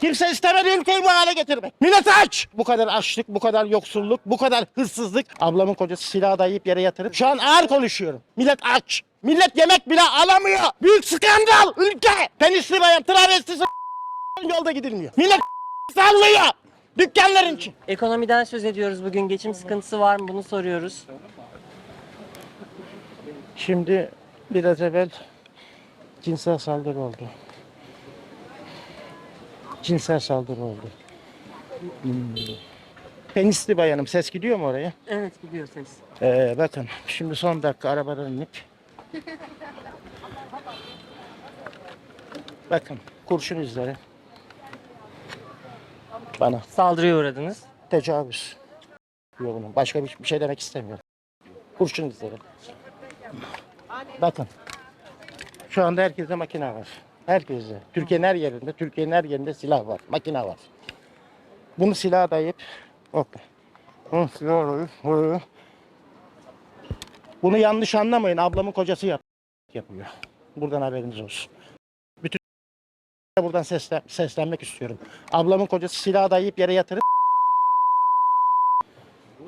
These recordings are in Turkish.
Kimse istemedi ülkeyi bu hale getirmek. Millet aç. Bu kadar açlık, bu kadar yoksulluk, bu kadar hırsızlık. Ablamın kocası silah dayayıp yere yatırıp şu an ağır konuşuyorum. Millet aç. Millet yemek bile alamıyor. Büyük skandal ülke. Penisli bayan travestisi yolda gidilmiyor. Millet sallıyor. Dükkanların için. Ekonomiden söz ediyoruz bugün. Geçim sıkıntısı var mı? Bunu soruyoruz. Şimdi biraz evvel cinsel saldırı oldu. Cinsel saldırı oldu. Hmm. Penisli bayanım ses gidiyor mu oraya? Evet gidiyor ses. Ee, bakın şimdi son dakika arabadan inip bakın kurşun izleri bana Saldırıya uğradınız. tecavüz diyor bunun. Başka bir bir şey demek istemiyorum. Kurşun izleri. Bakın. Şu anda herkeste makine var. Herkeste. Türkiye'nin her yerinde, Türkiye'nin her yerinde silah var, makine var. Bunu silaha dayayıp hop. Hı, silah hı. Bunu yanlış anlamayın. Ablamın kocası yap yapıyor. Buradan haberiniz olsun. Bütün buradan seslen seslenmek istiyorum. Ablamın kocası silah dayayıp yere yatırıp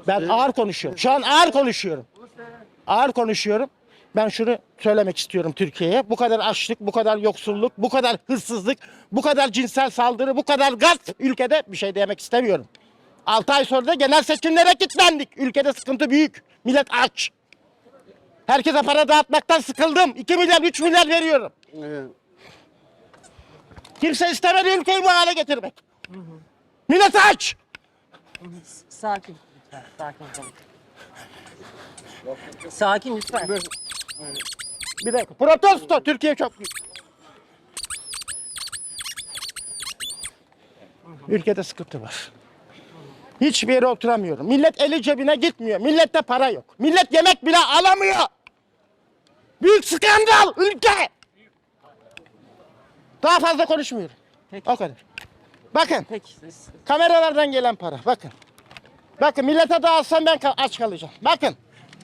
ben ağır konuşuyorum. Şu an ağır konuşuyorum. Ağır konuşuyorum. Ben şunu söylemek istiyorum Türkiye'ye. Bu kadar açlık, bu kadar yoksulluk, bu kadar hırsızlık, bu kadar cinsel saldırı, bu kadar gasp ülkede bir şey demek istemiyorum. 6 ay sonra da genel seçimlere kilitlendik. Ülkede sıkıntı büyük. Millet aç. Herkese para dağıtmaktan sıkıldım. 2 milyar, 3 milyar veriyorum. Kimse istemedi ülkeyi bu hale getirmek. Millet aç. Sakin. Sakin. Sakin lütfen. Bir dakika. Protesto. Türkiye çok büyük. Ülkede sıkıntı var. Hiçbir yere oturamıyorum. Millet eli cebine gitmiyor. Millette para yok. Millet yemek bile alamıyor. Büyük skandal ülke. Daha fazla konuşmuyorum. Peki. O kadar. Bakın Peki. kameralardan gelen para. Bakın. Bakın millete dağıtsam ben aç kalacağım. Bakın.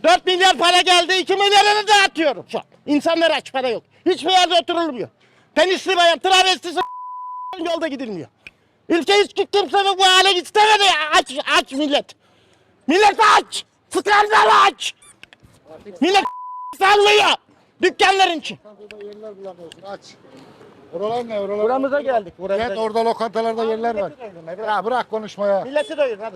4 milyar para geldi. 2 milyarını dağıtıyorum şu an. İnsanlar aç para yok. Hiçbir yerde oturulmuyor. Penisli bayan travestisi yolda gidilmiyor. Ülke hiç ki- kimse bu hale istemedi. Aç, aç millet. Millet aç. Skandal aç. Millet sallıyor. Dükkanların için. yerler bulamıyorsun aç. Oralar ne oralar? Buramıza geldik. Buramıza Evet orada lokantalarda yerler var. Ya bırak konuşmaya. Milleti doyurun hadi.